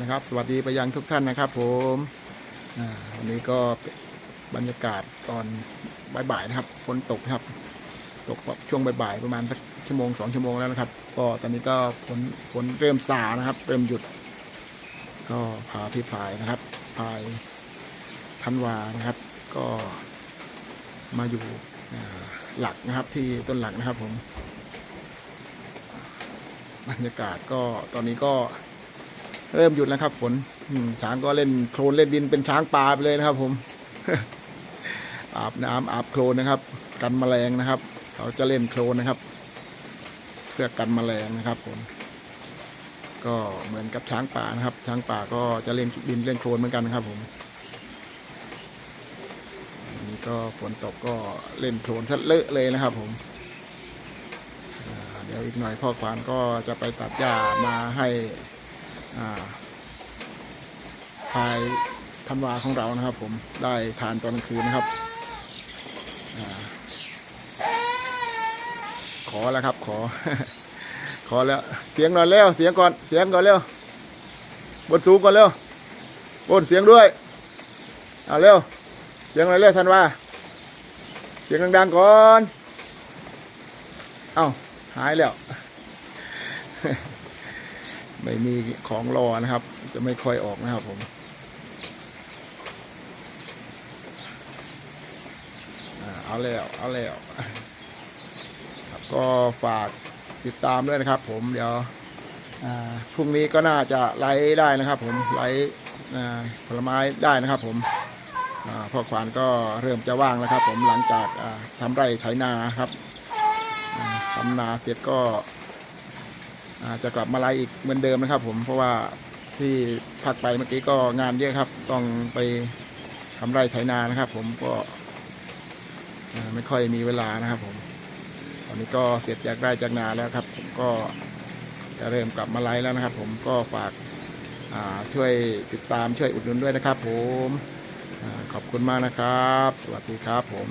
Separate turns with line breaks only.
นะครับ สวัสดีไปยังทุกท่านนะครับ ผมวันนี้ก็บรรยากาศตอนบ่ายๆนะครับฝนตกครับ ตกช่วงบ่ายๆประมาณสักชั่วโมงสองชั่วโมงแล้วนะครับ ก็ตอนนี้ก็ฝนฝนเริ่มซานะครับ เริ่มหยุด ก็พาพี่พายนะครับพายพันวานะครับ ก็มาอยู่หลักนะครับที่ต้นหลักนะครับผมบรรยากาศก็ตอนนี้ก็ เริ่มหยุดแล้วครับ ฝนช้างก็เล่นโคลนเล่นดินเป็นช้างป่าไปเลยนะครับ ผม อาบน้ำอาบโคลนนะครับ กันแมลงนะครับ เขาจะเล่นโคลนนะครับ เพื่อกันแมลงนะครับ ผม ก็เหมือนกับช้างป่านะครับ ช้างป่าก็จะเล่นดินเล่นโคลนเหมือนกันนะครับ ผมนนี้ก็ฝนตกก็เล่นโคลนซะเลอะเลยนะครับ ผมเดี๋ยวอีกหน่อยพ่อควานก็จะไปตัดหญ้ามาให้ พายธันวาของเรานะครับ ผมได้ทานตอนกลางคืนนะครับอขอแล้วครับ ขอ ขอแล้ว เสียงหน่อยเร็วเสียงก่อนเสียงก่อนเร็วบนสูงก่อนเร็วบนเสียงด้วยเอาเร็วเสียงหน่อยเร็วธันวาเสียงดังๆก่อน เอ้าหายแล้ว ไม่มีของรอนะครับ จะไม่ค่อยออกนะครับผมเอาแล้วเอาแล้วครับก็ฝากติดตามด้วยนะครับ ผมเดี๋ยวพรุ่งนี้ก็น่าจะไลฟ์ได้นะครับ ผมไลฟ์อ่ผลไม้ได้นะครับ ผมพ่อควานก็เริ่มจะว่างแล้วครับ ผมหลังจากทำไร่ไถนาครับทำนาเสร็จก็ จะกลับมาไล่อีกเหมือนเดิมนะครับ ผมเพราะว่าที่พักไปเมื่อกี้ก็งานเยอะครับ ต้องไปทำไร่ไถนานะครับ ผมก็ไม่ค่อยมีเวลานะครับ ผม ตอนนี้ก็เสร็จจากไร่จากนาแล้วครับ ผมก็จะเริ่มกลับมาไล่แล้วนะครับ ผมก็ฝากาช่วยติดตามช่วยอุดหนุนด้วยนะครับ ผมอขอบคุณมากนะครับ สวัสดีครับผม